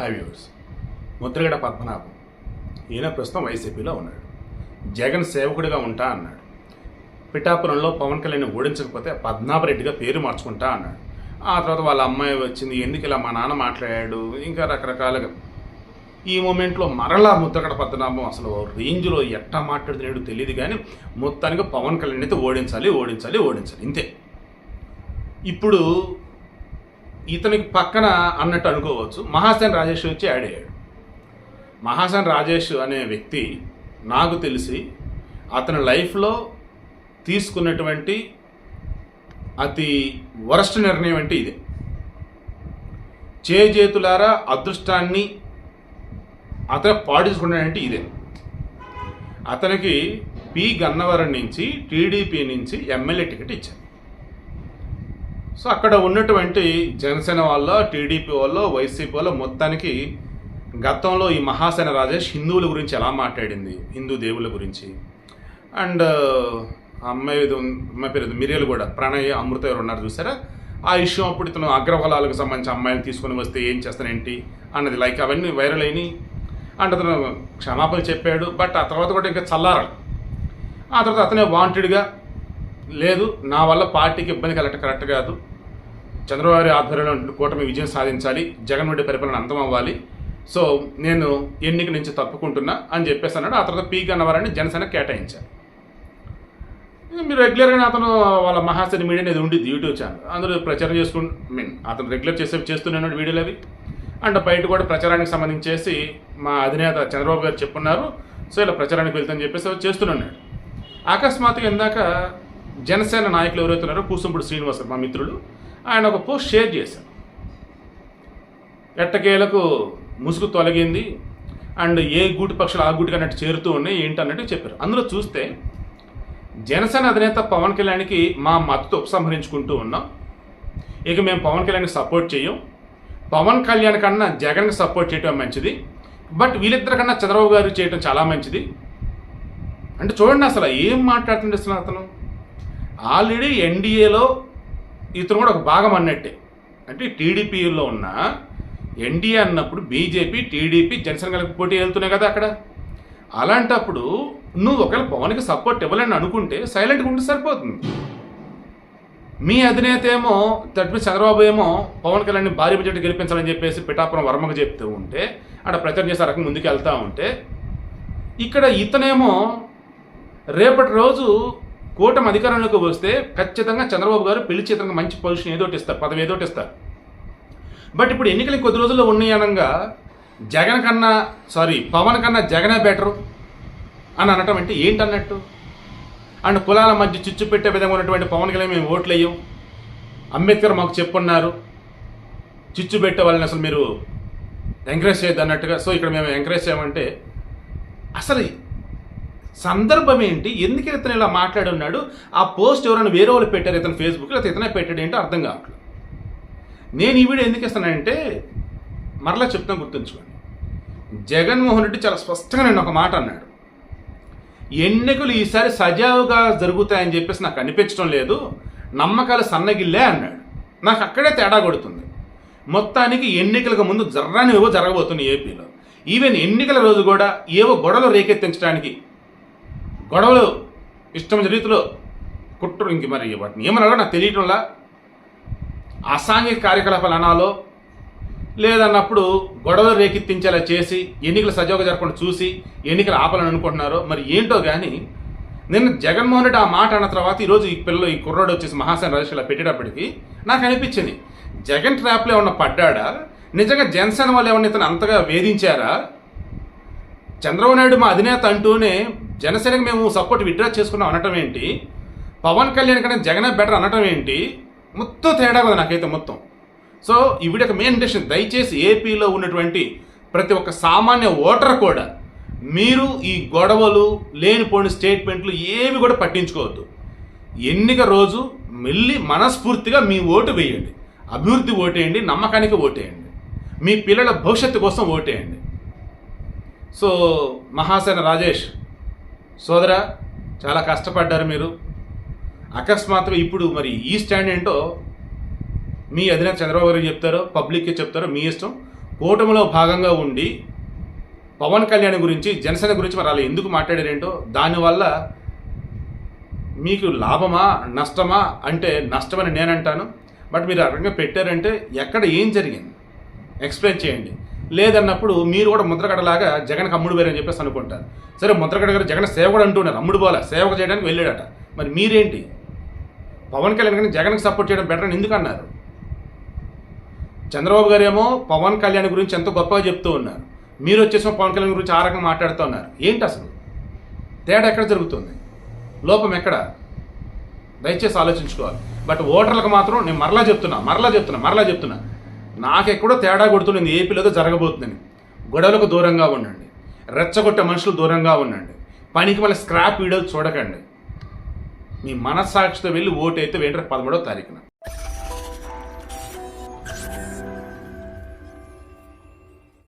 Five viewers Mudragada Padmanabham. ఈయన ప్రస్తుతం వైసీపీలో ఉన్నాడు. జగన్ సేవకుడిగా ఉంటా అన్నాడు. పిఠాపురంలో పవన్ కళ్యాణ్ ఓడించకపోతే పద్మనాభరెడ్డిగా పేరు మార్చుకుంటా అన్నాడు. ఆ తర్వాత వాళ్ళ అమ్మాయి వచ్చింది ఎందుకు ఇలా మా నాన్న మాట్లాడాడు ఇంకా రకరకాలుగా. ఈ మూమెంట్లో మరలా ముద్రగడ పద్మనాభం అసలు రేంజ్లో ఎట్టా మాట్లాడుతున్నాడో తెలియదు కానీ మొత్తానికి పవన్ కళ్యాణ్ అయితే ఓడించాలి ఓడించాలి ఓడించాలి. ఇంతే. ఇప్పుడు ఇతనికి పక్కన అన్నట్టు అనుకోవచ్చు. మహాసేన్ రాజేష్ వచ్చి యాడ్ అయ్యాడు. మహాసేన్ రాజేష్ అనే వ్యక్తి నాకు తెలిసి అతని లైఫ్లో తీసుకున్నటువంటి అతి వరస్ట్ నిర్ణయం అంటే ఇదే. చేజేతులారా అదృష్టాన్ని అతను పాటించుకున్నాడంటే ఇదే. అతనికి పి గన్నవరం నుంచి టీడీపీ నుంచి ఎమ్మెల్యే టికెట్ ఇచ్చారు. సో అక్కడ ఉన్నటువంటి జనసేన వాళ్ళ టీడీపీ వాళ్ళు వైసీపీ వాళ్ళు మొత్తానికి గతంలో ఈ మహాసేన రాజేష్ హిందువుల గురించి ఎలా మాట్లాడింది హిందూ దేవుల గురించి. అండ్ అమ్మాయి అమ్మాయి పేరు మిరియలు కూడా ప్రణయ్ అమృత ఎవరు ఉన్నారు చూసారా? ఆ ఇష్యూ అప్పుడు ఇతను అగ్రఫలాలకు సంబంధించి అమ్మాయిలు తీసుకొని వస్తే ఏం చేస్తానేంటి అన్నది లైక్ అవన్నీ వైరల్ అయినాయి. అండ్ అతను క్షమాపణ చెప్పాడు బట్ ఆ తర్వాత కూడా ఇంకా చల్లారాలి. ఆ తర్వాత అతనే వాంటెడ్గా లేదు నా వల్ల పార్టీకి ఇబ్బంది కలగటం కరెక్ట్ కాదు. చంద్రబాబు ఆధ్వర్యంలో కూటమి విజయం సాధించాలి జగన్ రెడ్డి పరిపాలన అంతం అవ్వాలి సో నేను ఎన్నిక నుంచి తప్పుకుంటున్నా అని చెప్పేసి అన్నాడు. ఆ తర్వాత పీక్ అన్నవారని జనసేన కేటాయించారు. మీరు రెగ్యులర్గా అతను వాళ్ళ మహాశని మీడియా అనేది ఉండి యూట్యూబ్ ఛానల్. అందరూ ప్రచారం చేసుకుంటూ మీన్ అతను రెగ్యులర్ చేసే చేస్తున్నాడు వీడియోలు అవి. అండ్ బయట కూడా ప్రచారానికి సంబంధించేసి మా అధినేత చంద్రబాబు గారు చెప్పున్నారు. సో ఇలా ప్రచారానికి వెళ్తామని చెప్పేసి చేస్తున్నాడు అకస్మాత్తుగా ఇందాక జనసేన నాయకులు ఎవరైతున్నారో కూసంపుడు కూసుంపుడు శ్రీనివాస్ మా మిత్రుడు ఆయన ఒక పోస్ట్ షేర్ చేశాను ఎట్టకేలకు ముసుగు తొలగింది. అండ్ ఏ గూటి పక్షులు ఆ గూటికి అన్నట్టు చేరుతూ ఉన్నాయి ఏంటి అన్నట్టు చెప్పారు. అందులో చూస్తే జనసేన అధినేత పవన్ కళ్యాణ్కి మా మద్దతు ఉపసంహరించుకుంటూ ఉన్నాం. ఇక మేము పవన్ కళ్యాణ్కి సపోర్ట్ చేయం పవన్ కళ్యాణ్ కన్నా జగన్కి సపోర్ట్ చేయటం మంచిది. బట్ వీళ్ళిద్దరి కన్నా చంద్రబాబు గారు చేయటం చాలా మంచిది. అంటే చూడండి అసలు ఏం మాట్లాడుతుండే అసలు అతను? ఆల్రెడీ ఎన్డీఏలో ఇతను కూడా ఒక భాగం అన్నట్టే. అంటే టీడీపీలో ఉన్న ఎన్డీఏ అన్నప్పుడు బీజేపీ టీడీపీ జనసేన కలిపి పోటీ వెళ్తున్నాయి కదా అక్కడ. అలాంటప్పుడు నువ్వు ఒకవేళ పవన్కి సపోర్ట్ ఇవ్వాలని అనుకుంటే సైలెంట్గా ఉంటే సరిపోతుంది. మీ అధినేత ఏమో తట్టు చంద్రబాబు ఏమో పవన్ కళ్యాణ్ భారీ బడ్జెట్ గెలిపించాలని చెప్పేసి పిఠాపురం వర్మకు చెప్తూ ఉంటే అక్కడ ప్రచారం చేసే రకంగా ముందుకు వెళ్తూ ఉంటే ఇక్కడ ఇతనేమో రేపటి రోజు కూటమి అధికారంలోకి వస్తే ఖచ్చితంగా చంద్రబాబు గారు పిలిచి ఇతనికి మంచి పొజిషన్ ఏదోటి ఇస్తారు పదవి ఏదోటి ఇస్తారు. బట్ ఇప్పుడు ఎన్నికలు కొద్ది రోజుల్లో ఉన్నాయి అనగా జగన్ కన్నా సారీ పవన్ కన్నా జగనే బెటరు అని అనటం అంటే ఏంటన్నట్టు? అండ్ కులాల మధ్య చిచ్చు పెట్టే విధంగా ఉన్నటువంటి పవన్ కళ్యాణ్ మేము ఓట్లు వేయం అంబేద్కర్ మాకు చెప్పున్నారు. చిచ్చు పెట్టే వాళ్ళని అసలు మీరు ఎంకరేజ్ చేయొద్దు అన్నట్టుగా. సో ఇక్కడ మేము ఎంకరేజ్ చేయమంటే అసలు సందర్భం ఏంటి? ఎందుకు ఇతను ఇలా మాట్లాడున్నాడు? ఆ పోస్ట్ ఎవరైనా వేరే వాళ్ళు పెట్టారు ఇతను ఫేస్బుక్లో లేకపోతే ఇతనే పెట్టాడు ఏంటో అర్థం కావట్లేదు. నేను ఈ వీడియో ఎందుకు ఇస్తానంటే మరలా చెప్తాను గుర్తుంచుకోండి. జగన్మోహన్ రెడ్డి చాలా స్పష్టంగా నేను ఒక మాట అన్నాడు. ఎన్నికలు ఈసారి సజావుగా జరుగుతాయని చెప్పేసి నాకు అనిపించడం లేదు. నమ్మకాలు సన్నగిల్లే అన్నాడు. నాకు అక్కడే తేడా కొడుతుంది. మొత్తానికి ఎన్నికలకు ముందు జర్రానివో జరగబోతుంది జరగబోతున్నాయి ఏపీలో. ఈవెన్ ఎన్నికల రోజు కూడా ఏవో గొడవలు రేకెత్తించడానికి గొడవలు ఇష్టం రీతిలో కుట్రలు ఇంక మరి వాటిని ఏమన్నా నాకు తెలియటంలా అసాంఘిక కార్యకలాపాలు అనాలో లేదన్నప్పుడు గొడవలు రేకెత్తించేలా చేసి ఎన్నికలు సజావుగా జరగకుండా చూసి ఎన్నికలు ఆపాలని అనుకుంటున్నారో మరి ఏంటో కానీ నిన్న జగన్మోహన్ రెడ్డి ఆ మాట అన్న తర్వాత ఈరోజు ఈ పిల్లలు ఈ కుర్రోడు వచ్చేసి మహాసేన రాజేష్ ఇలా పెట్టేటప్పటికి నాకు అనిపించింది జగన్ ట్రాప్లో ఏమన్నా పడ్డాడా? నిజంగా జనసేన వాళ్ళు ఏమన్నా ఇతను అంతగా వేధించారా? చంద్రబాబు నాయుడు మా అధినేత అంటూనే జనసేనకి మేము సపోర్ట్ విత్డ్రా చేసుకున్నాం అనటం ఏంటి? పవన్ కళ్యాణ్ కంటే జగనే బెటర్ అనటం ఏంటి? మొత్తం తేడా కదా నాకైతే మొత్తం. సో ఈ వీడియో మెయిన్ ఇంటెన్షన్ దయచేసి ఏపీలో ఉన్నటువంటి ప్రతి ఒక్క సామాన్య ఓటర్ కూడా మీరు ఈ గొడవలు లేనిపోని స్టేట్మెంట్లు ఏవి కూడా పట్టించుకోవద్దు. ఎన్నిక రోజు మళ్ళీ మనస్ఫూర్తిగా మీ ఓటు వేయండి. అభివృద్ధి ఓటేయండి నమ్మకానికి ఓటేయండి. మీ పిల్లల భవిష్యత్తు కోసం ఓటేయండి. సో మహాసేన రాజేష్ సోదరా చాలా కష్టపడ్డారు మీరు. అకస్మాత్తుగా ఇప్పుడు మరి ఈ స్టాండ్ ఏంటో మీ అధినేత చంద్రబాబు గారు చెప్తారో పబ్లిక్కి చెప్తారో మీ ఇష్టం. కూటమిలో భాగంగా ఉండి పవన్ కళ్యాణ్ గురించి జనసేన గురించి మరి అలా ఎందుకు మాట్లాడారేంటో దానివల్ల మీకు లాభమా నష్టమా అంటే నష్టమని నేను అంటాను బట్ మీరు ఆ రకంగా పెట్టారంటే ఎక్కడ ఏం జరిగింది? ఎక్స్ప్లెయిన్ చేయండి. లేదన్నప్పుడు మీరు కూడా ముద్రగడలాగా జగన్కి అమ్ముడు వేరని చెప్పేసి అనుకుంటారు. సరే ముద్రగడ గారు జగన్ సేవకుడు అంటున్నారు అమ్ముడు పోలే. సేవకు చేయడానికి వెళ్ళాడట. మరి మీరేంటి? పవన్ కళ్యాణ్ కానీ జగన్కి సపోర్ట్ చేయడం బెటర్ అని ఎందుకు అన్నారు? చంద్రబాబు గారు ఏమో పవన్ కళ్యాణ్ గురించి ఎంతో గొప్పగా చెప్తూ ఉన్నారు. మీరు వచ్చేసి పవన్ కళ్యాణ్ గురించి ఆ రకంగా మాట్లాడుతూ ఉన్నారు. ఏంటి అసలు? తేడా ఎక్కడ జరుగుతుంది? లోపం ఎక్కడ? దయచేసి ఆలోచించుకోవాలి. బట్ ఓటర్లకు మాత్రం నేను మరలా చెప్తున్నా మరలా చెప్తున్నా మరలా చెప్తున్నా. నాకెక్కడో తేడా కొడుతుంది ఏపీలో జరగబోతుందని. గొడవలకు దూరంగా ఉండండి. రెచ్చగొట్టే మనుషులు దూరంగా ఉండండి. పనికి మళ్ళీ స్క్రాప్ వీడియోలు చూడకండి. మీ మనస్సాక్షితో వెళ్ళి ఓటు అయితే వేంటారు పదమూడవ తారీఖున.